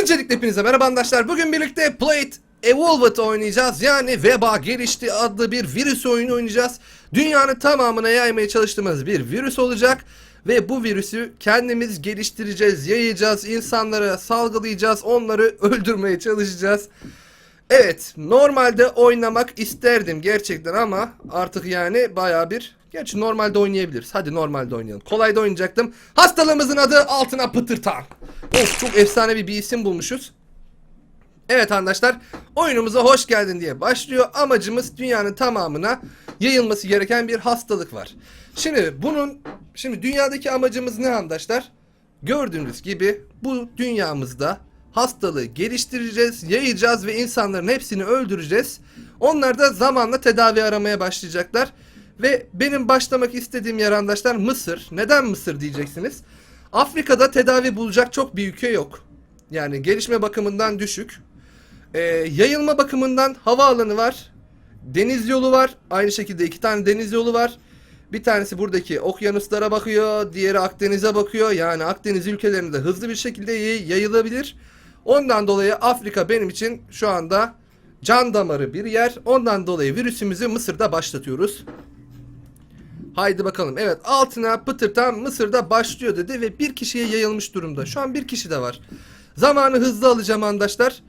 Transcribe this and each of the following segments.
Öncelikle hepinize merhaba arkadaşlar. Bugün birlikte Plate Evolved oynayacağız. Yani Veba Gelişti adlı bir virüs oyunu oynayacağız. Dünyanın tamamına yaymaya çalıştığımız bir virüs olacak. Ve bu virüsü kendimiz geliştireceğiz, yayacağız, insanlara salgılayacağız, onları öldürmeye çalışacağız. Evet, normalde oynamak isterdim gerçekten ama artık yani baya bir... Gerçi normalde oynayabiliriz. Hadi normalde oynayalım. Kolayda oynayacaktım. Hastalığımızın adı Altına Pıtırtan. Of çok efsane bir isim bulmuşuz. Evet arkadaşlar oyunumuza hoş geldin diye başlıyor. Amacımız dünyanın tamamına yayılması gereken bir hastalık var. Şimdi bunun şimdi dünyadaki amacımız ne arkadaşlar? Gördüğünüz gibi bu dünyamızda hastalığı geliştireceğiz, yayacağız ve insanların hepsini öldüreceğiz. Onlar da zamanla tedavi aramaya başlayacaklar. Ve benim başlamak istediğim yer arkadaşlar Mısır. Neden Mısır diyeceksiniz? Afrika'da tedavi bulacak çok bir ülke yok. Yani gelişme bakımından düşük. Ee, yayılma bakımından havaalanı var. Deniz yolu var. Aynı şekilde iki tane deniz yolu var. Bir tanesi buradaki okyanuslara bakıyor. Diğeri Akdeniz'e bakıyor. Yani Akdeniz ülkelerinde hızlı bir şekilde yay- yayılabilir. Ondan dolayı Afrika benim için şu anda can damarı bir yer. Ondan dolayı virüsümüzü Mısır'da başlatıyoruz. Haydi bakalım. Evet altına pıtırtan Mısır'da başlıyor dedi ve bir kişiye yayılmış durumda. Şu an bir kişi de var. Zamanı hızlı alacağım arkadaşlar.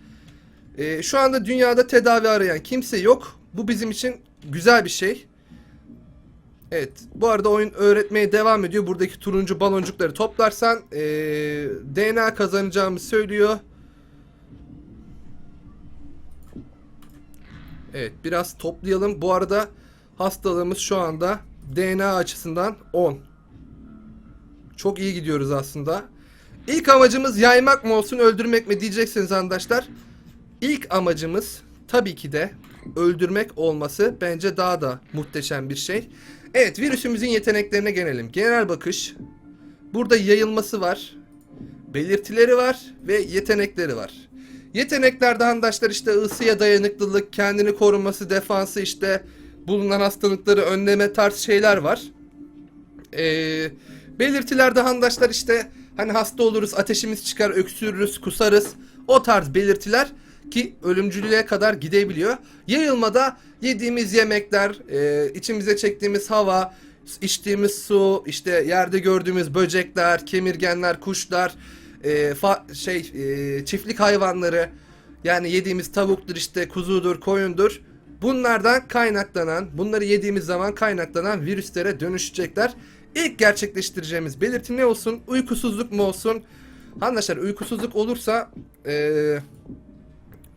Ee, şu anda dünyada tedavi arayan kimse yok. Bu bizim için güzel bir şey. Evet. Bu arada oyun öğretmeye devam ediyor. Buradaki turuncu baloncukları toplarsan ee, DNA kazanacağımı söylüyor. Evet biraz toplayalım. Bu arada hastalığımız şu anda DNA açısından 10. Çok iyi gidiyoruz aslında. İlk amacımız yaymak mı olsun öldürmek mi diyeceksiniz arkadaşlar. İlk amacımız tabii ki de öldürmek olması bence daha da muhteşem bir şey. Evet virüsümüzün yeteneklerine gelelim. Genel bakış. Burada yayılması var. Belirtileri var ve yetenekleri var. Yeteneklerde arkadaşlar işte ısıya dayanıklılık, kendini koruması, defansı işte bulunan hastalıkları önleme tarz şeyler var. Ee, belirtilerde handaşlar işte hani hasta oluruz, ateşimiz çıkar, öksürürüz, kusarız. O tarz belirtiler ki ölümcülüğe kadar gidebiliyor. Yayılmada yediğimiz yemekler, e, içimize çektiğimiz hava, içtiğimiz su, işte yerde gördüğümüz böcekler, kemirgenler, kuşlar, e, fa- şey e, çiftlik hayvanları yani yediğimiz tavuktur işte kuzudur, koyundur. Bunlardan kaynaklanan, bunları yediğimiz zaman kaynaklanan virüslere dönüşecekler. İlk gerçekleştireceğimiz belirti ne olsun? Uykusuzluk mu olsun? Arkadaşlar uykusuzluk olursa eee,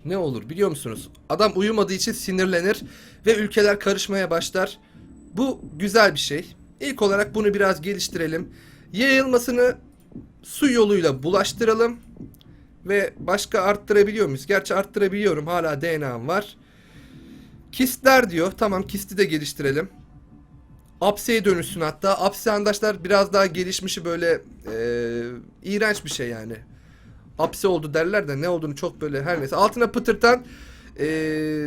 ne olur biliyor musunuz? Adam uyumadığı için sinirlenir ve ülkeler karışmaya başlar. Bu güzel bir şey. İlk olarak bunu biraz geliştirelim. Yayılmasını su yoluyla bulaştıralım. Ve başka arttırabiliyor muyuz? Gerçi arttırabiliyorum. Hala DNA'm var. Kistler diyor. Tamam kisti de geliştirelim. Apse'ye dönüşsün hatta. Apse arkadaşlar biraz daha gelişmişi böyle eee, iğrenç bir şey yani. Apse oldu derler de ne olduğunu çok böyle her neyse. Altına pıtırtan eee,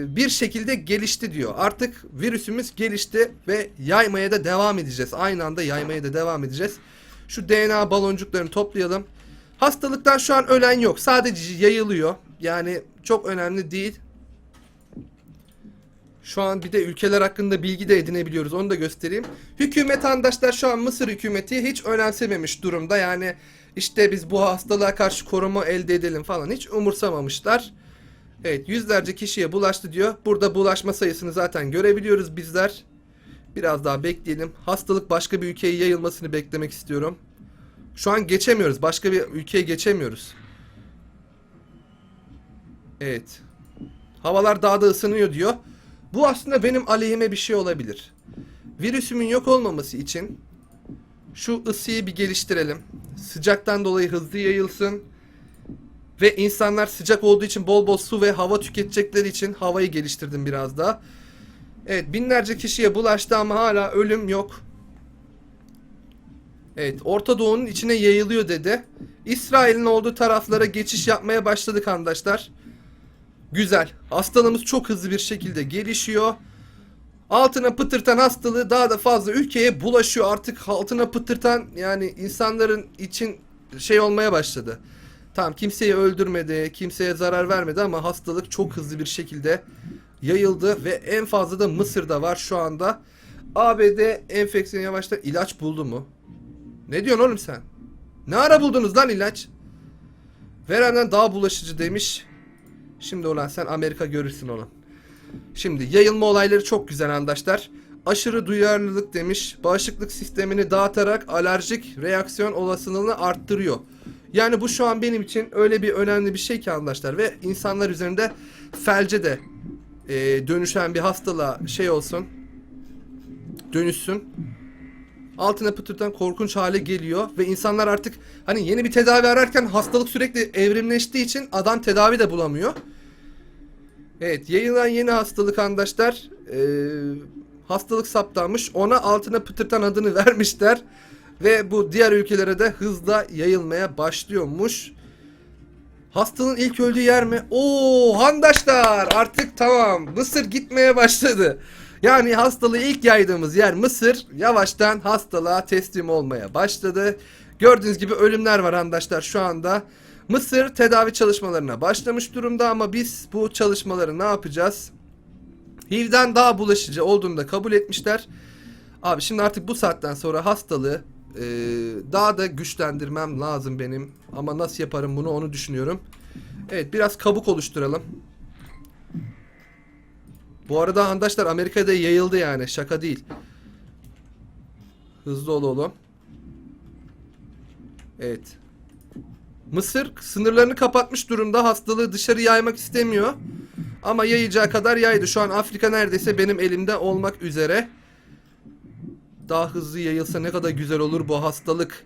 bir şekilde gelişti diyor. Artık virüsümüz gelişti ve yaymaya da devam edeceğiz. Aynı anda yaymaya da devam edeceğiz. Şu DNA baloncuklarını toplayalım. Hastalıktan şu an ölen yok. Sadece yayılıyor. Yani çok önemli değil. Şu an bir de ülkeler hakkında bilgi de edinebiliyoruz. Onu da göstereyim. Hükümet arkadaşlar şu an Mısır hükümeti hiç önemsememiş durumda. Yani işte biz bu hastalığa karşı koruma elde edelim falan hiç umursamamışlar. Evet yüzlerce kişiye bulaştı diyor. Burada bulaşma sayısını zaten görebiliyoruz bizler. Biraz daha bekleyelim. Hastalık başka bir ülkeye yayılmasını beklemek istiyorum. Şu an geçemiyoruz. Başka bir ülkeye geçemiyoruz. Evet. Havalar daha da ısınıyor diyor. Bu aslında benim aleyhime bir şey olabilir. Virüsümün yok olmaması için şu ısıyı bir geliştirelim. Sıcaktan dolayı hızlı yayılsın. Ve insanlar sıcak olduğu için bol bol su ve hava tüketecekleri için havayı geliştirdim biraz daha. Evet binlerce kişiye bulaştı ama hala ölüm yok. Evet Orta Doğu'nun içine yayılıyor dedi. İsrail'in olduğu taraflara geçiş yapmaya başladık arkadaşlar. Güzel. Hastalığımız çok hızlı bir şekilde gelişiyor. Altına pıtırtan hastalığı daha da fazla ülkeye bulaşıyor. Artık altına pıtırtan yani insanların için şey olmaya başladı. Tamam kimseyi öldürmedi, kimseye zarar vermedi ama hastalık çok hızlı bir şekilde yayıldı ve en fazla da Mısır'da var şu anda. ABD enfeksiyon yavaştan ilaç buldu mu? Ne diyorsun oğlum sen? Ne ara buldunuz lan ilaç? Verenden daha bulaşıcı demiş. Şimdi ulan sen Amerika görürsün onu. Şimdi yayılma olayları çok güzel arkadaşlar. Aşırı duyarlılık demiş. Bağışıklık sistemini dağıtarak alerjik reaksiyon olasılığını arttırıyor. Yani bu şu an benim için öyle bir önemli bir şey ki arkadaşlar ve insanlar üzerinde felce de e, dönüşen bir hastalığa şey olsun dönüşsün. Altına pıtırtan korkunç hale geliyor ve insanlar artık hani yeni bir tedavi ararken hastalık sürekli evrimleştiği için adam tedavi de bulamıyor. Evet yayılan yeni hastalık arkadaşlar eee, hastalık saptanmış ona altına pıtırtan adını vermişler ve bu diğer ülkelere de hızla yayılmaya başlıyormuş. Hastalığın ilk öldüğü yer mi? Oo handaşlar artık tamam Mısır gitmeye başladı. Yani hastalığı ilk yaydığımız yer Mısır yavaştan hastalığa teslim olmaya başladı. Gördüğünüz gibi ölümler var arkadaşlar şu anda. Mısır tedavi çalışmalarına başlamış durumda ama biz bu çalışmaları ne yapacağız? HIV'den daha bulaşıcı olduğunu da kabul etmişler. Abi şimdi artık bu saatten sonra hastalığı e, daha da güçlendirmem lazım benim. Ama nasıl yaparım bunu onu düşünüyorum. Evet biraz kabuk oluşturalım. Bu arada arkadaşlar Amerika'da yayıldı yani şaka değil. Hızlı ol oğlum. Evet. Mısır sınırlarını kapatmış durumda. Hastalığı dışarı yaymak istemiyor. Ama yayacağı kadar yaydı. Şu an Afrika neredeyse benim elimde olmak üzere. Daha hızlı yayılsa ne kadar güzel olur bu hastalık.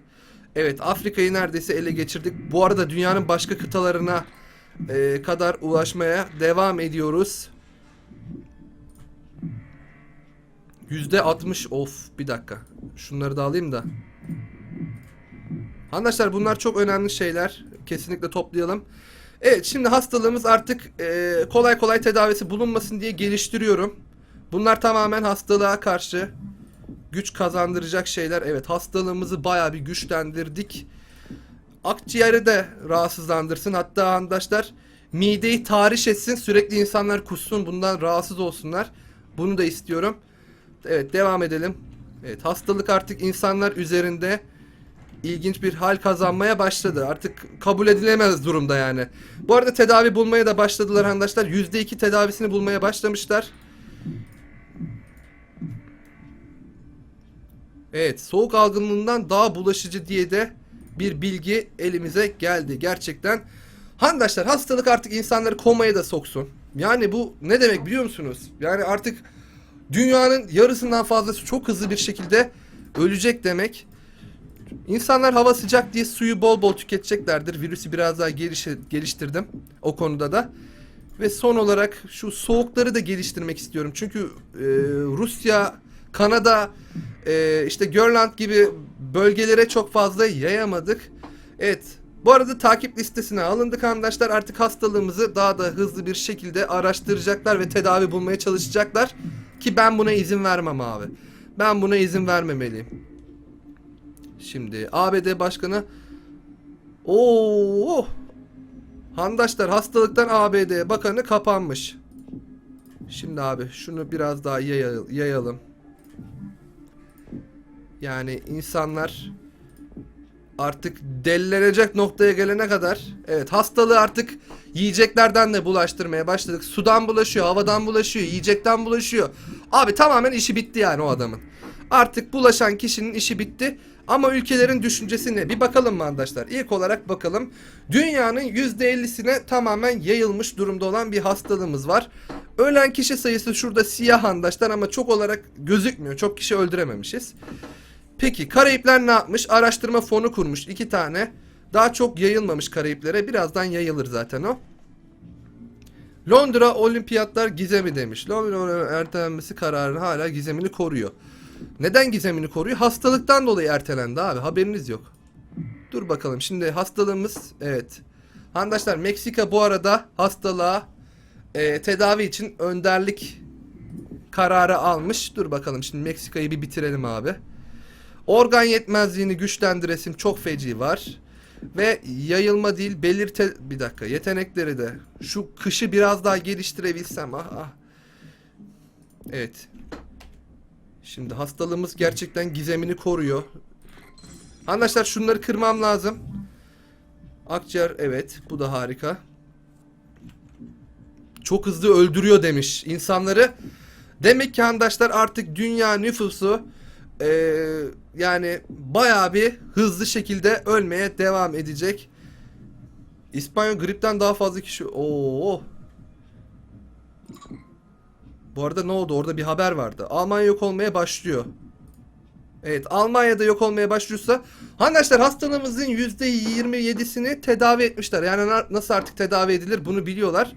Evet Afrika'yı neredeyse ele geçirdik. Bu arada dünyanın başka kıtalarına e, kadar ulaşmaya devam ediyoruz. 60 of bir dakika. Şunları da alayım da. Arkadaşlar bunlar çok önemli şeyler. Kesinlikle toplayalım. Evet şimdi hastalığımız artık e, kolay kolay tedavisi bulunmasın diye geliştiriyorum. Bunlar tamamen hastalığa karşı güç kazandıracak şeyler. Evet hastalığımızı baya bir güçlendirdik. Akciğeri de rahatsızlandırsın. Hatta arkadaşlar mideyi tahriş etsin. Sürekli insanlar kussun. Bundan rahatsız olsunlar. Bunu da istiyorum. Evet devam edelim. Evet hastalık artık insanlar üzerinde ilginç bir hal kazanmaya başladı. Artık kabul edilemez durumda yani. Bu arada tedavi bulmaya da başladılar arkadaşlar. %2 tedavisini bulmaya başlamışlar. Evet, soğuk algınlığından daha bulaşıcı diye de bir bilgi elimize geldi gerçekten. Handaşlar hastalık artık insanları komaya da soksun. Yani bu ne demek biliyor musunuz? Yani artık dünyanın yarısından fazlası çok hızlı bir şekilde ölecek demek. İnsanlar hava sıcak diye suyu bol bol tüketeceklerdir. Virüsü biraz daha gelişi- geliştirdim o konuda da. Ve son olarak şu soğukları da geliştirmek istiyorum. Çünkü e, Rusya, Kanada, e, işte Grönland gibi bölgelere çok fazla yayamadık. Evet. Bu arada takip listesine alındık arkadaşlar. Artık hastalığımızı daha da hızlı bir şekilde araştıracaklar ve tedavi bulmaya çalışacaklar. Ki ben buna izin vermem abi. Ben buna izin vermemeliyim. Şimdi ABD Başkanı Oo! Handaşlar hastalıktan ABD Bakanı kapanmış. Şimdi abi şunu biraz daha yayal- yayalım. Yani insanlar artık delilenecek noktaya gelene kadar evet hastalığı artık yiyeceklerden de bulaştırmaya başladık. Sudan bulaşıyor, havadan bulaşıyor, yiyecekten bulaşıyor. Abi tamamen işi bitti yani o adamın. Artık bulaşan kişinin işi bitti. Ama ülkelerin düşüncesi ne? Bir bakalım mı arkadaşlar? İlk olarak bakalım. Dünyanın %50'sine tamamen yayılmış durumda olan bir hastalığımız var. Ölen kişi sayısı şurada siyah arkadaşlar ama çok olarak gözükmüyor. Çok kişi öldürememişiz. Peki Karayipler ne yapmış? Araştırma fonu kurmuş iki tane. Daha çok yayılmamış Karayiplere. Birazdan yayılır zaten o. Londra Olimpiyatlar gizemi demiş. Londra ertelenmesi kararı hala gizemini koruyor. Neden gizemini koruyor? Hastalıktan dolayı ertelendi abi. Haberiniz yok. Dur bakalım. Şimdi hastalığımız evet. Arkadaşlar Meksika bu arada hastalığa e, tedavi için önderlik kararı almış. Dur bakalım şimdi Meksika'yı bir bitirelim abi. Organ yetmezliğini güçlendiresim çok feci var. Ve yayılma değil belirte bir dakika yetenekleri de şu kışı biraz daha geliştirebilsem ah ah. Evet. Şimdi hastalığımız gerçekten gizemini koruyor. Arkadaşlar şunları kırmam lazım. Akciğer evet bu da harika. Çok hızlı öldürüyor demiş insanları. Demek ki arkadaşlar artık dünya nüfusu eee, yani bayağı bir hızlı şekilde ölmeye devam edecek. İspanyol gripten daha fazla kişi... Oo. Bu arada ne oldu? Orada bir haber vardı. Almanya yok olmaya başlıyor. Evet Almanya'da yok olmaya başlıyorsa arkadaşlar hastalığımızın %27'sini tedavi etmişler. Yani na- nasıl artık tedavi edilir bunu biliyorlar.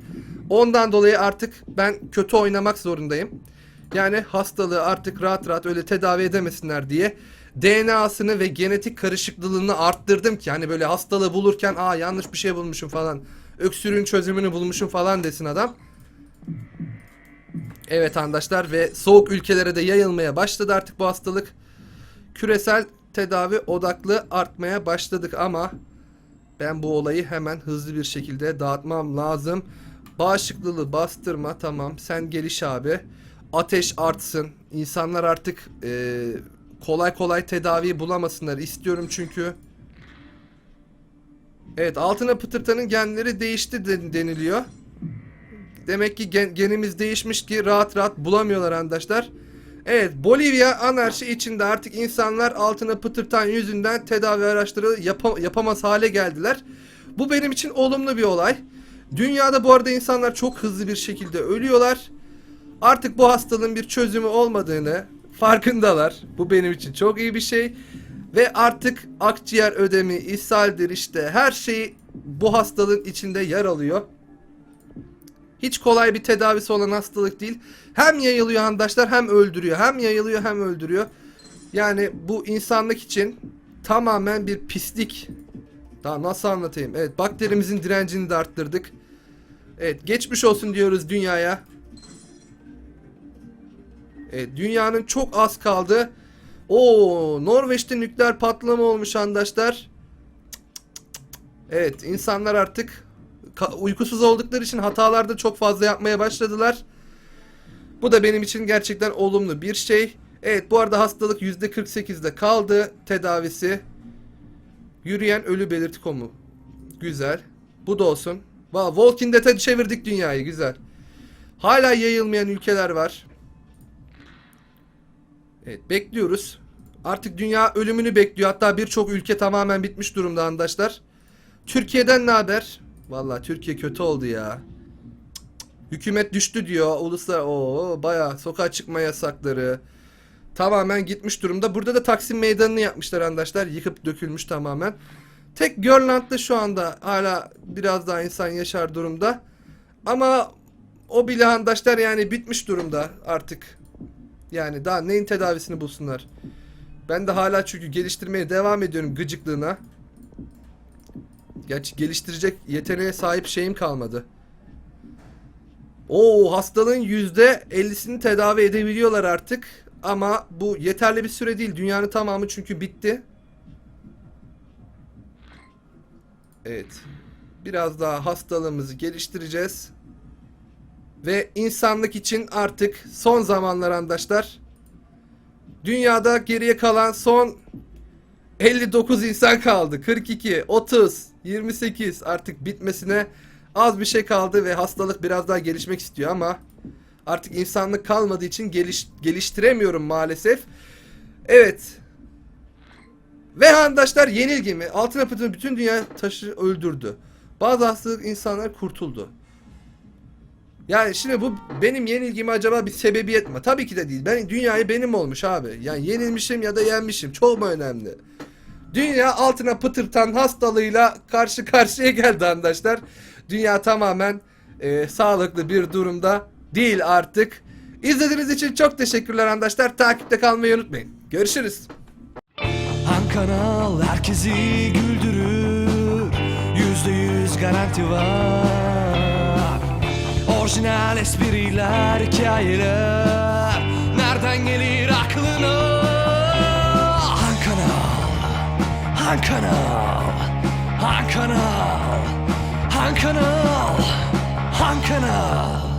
Ondan dolayı artık ben kötü oynamak zorundayım. Yani hastalığı artık rahat rahat öyle tedavi edemesinler diye DNA'sını ve genetik karışıklılığını arttırdım ki hani böyle hastalığı bulurken aa yanlış bir şey bulmuşum falan. Öksürüğün çözümünü bulmuşum falan desin adam. Evet arkadaşlar ve soğuk ülkelere de yayılmaya başladı artık bu hastalık. Küresel tedavi odaklı artmaya başladık ama ben bu olayı hemen hızlı bir şekilde dağıtmam lazım. Bağışıklılığı bastırma tamam sen geliş abi. Ateş artsın. İnsanlar artık e, kolay kolay tedavi bulamasınlar istiyorum çünkü. Evet altına pıtırtanın genleri değişti den- deniliyor. Demek ki gen- genimiz değişmiş ki rahat rahat bulamıyorlar arkadaşlar. Evet Bolivya anarşi içinde artık insanlar altına pıtırtan yüzünden tedavi araçları yapa- yapamaz hale geldiler. Bu benim için olumlu bir olay. Dünyada bu arada insanlar çok hızlı bir şekilde ölüyorlar. Artık bu hastalığın bir çözümü olmadığını farkındalar. Bu benim için çok iyi bir şey. Ve artık akciğer ödemi, ishaldir işte her şey bu hastalığın içinde yer alıyor. Hiç kolay bir tedavisi olan hastalık değil. Hem yayılıyor arkadaşlar hem öldürüyor. Hem yayılıyor hem öldürüyor. Yani bu insanlık için tamamen bir pislik. Daha nasıl anlatayım? Evet bakterimizin direncini de arttırdık. Evet geçmiş olsun diyoruz dünyaya. Evet dünyanın çok az kaldı. Oo Norveç'te nükleer patlama olmuş arkadaşlar. Evet insanlar artık uykusuz oldukları için hatalarda çok fazla yapmaya başladılar. Bu da benim için gerçekten olumlu bir şey. Evet bu arada hastalık %48'de kaldı tedavisi. Yürüyen ölü belirti komu. Güzel. Bu da olsun. Va Walking Dead'e çevirdik dünyayı güzel. Hala yayılmayan ülkeler var. Evet bekliyoruz. Artık dünya ölümünü bekliyor. Hatta birçok ülke tamamen bitmiş durumda arkadaşlar. Türkiye'den ne haber? Vallahi Türkiye kötü oldu ya. Hükümet düştü diyor. Uluslar o baya sokağa çıkma yasakları tamamen gitmiş durumda. Burada da Taksim Meydanı'nı yapmışlar arkadaşlar. Yıkıp dökülmüş tamamen. Tek Görland'da şu anda hala biraz daha insan yaşar durumda. Ama o bile arkadaşlar yani bitmiş durumda artık. Yani daha neyin tedavisini bulsunlar. Ben de hala çünkü geliştirmeye devam ediyorum gıcıklığına. Gerçi geliştirecek yeteneğe sahip şeyim kalmadı. Oo hastalığın yüzde 50'sini tedavi edebiliyorlar artık. Ama bu yeterli bir süre değil. Dünyanın tamamı çünkü bitti. Evet. Biraz daha hastalığımızı geliştireceğiz. Ve insanlık için artık son zamanlar arkadaşlar. Dünyada geriye kalan son 59 insan kaldı. 42, 30, 28 artık bitmesine az bir şey kaldı ve hastalık biraz daha gelişmek istiyor ama artık insanlık kalmadığı için geliş, geliştiremiyorum maalesef. Evet. Ve arkadaşlar yenilgimi altın apıtını bütün dünya taşı öldürdü. Bazı hastalık insanlar kurtuldu. Yani şimdi bu benim yenilgimi acaba bir sebebiyet mi? Tabii ki de değil. Ben dünyayı benim olmuş abi. Yani yenilmişim ya da yenmişim. Çok mu önemli? Dünya altına pıtırtan hastalığıyla karşı karşıya geldi arkadaşlar. Dünya tamamen e, sağlıklı bir durumda değil artık. İzlediğiniz için çok teşekkürler arkadaşlar. Takipte kalmayı unutmayın. Görüşürüz. Han kanal herkesi güldürür Yüzde yüz garanti var Orijinal espriler, hikayeler. Nereden gelir aklına Han kanal Han kanal Han kanal Han kanal Han kanal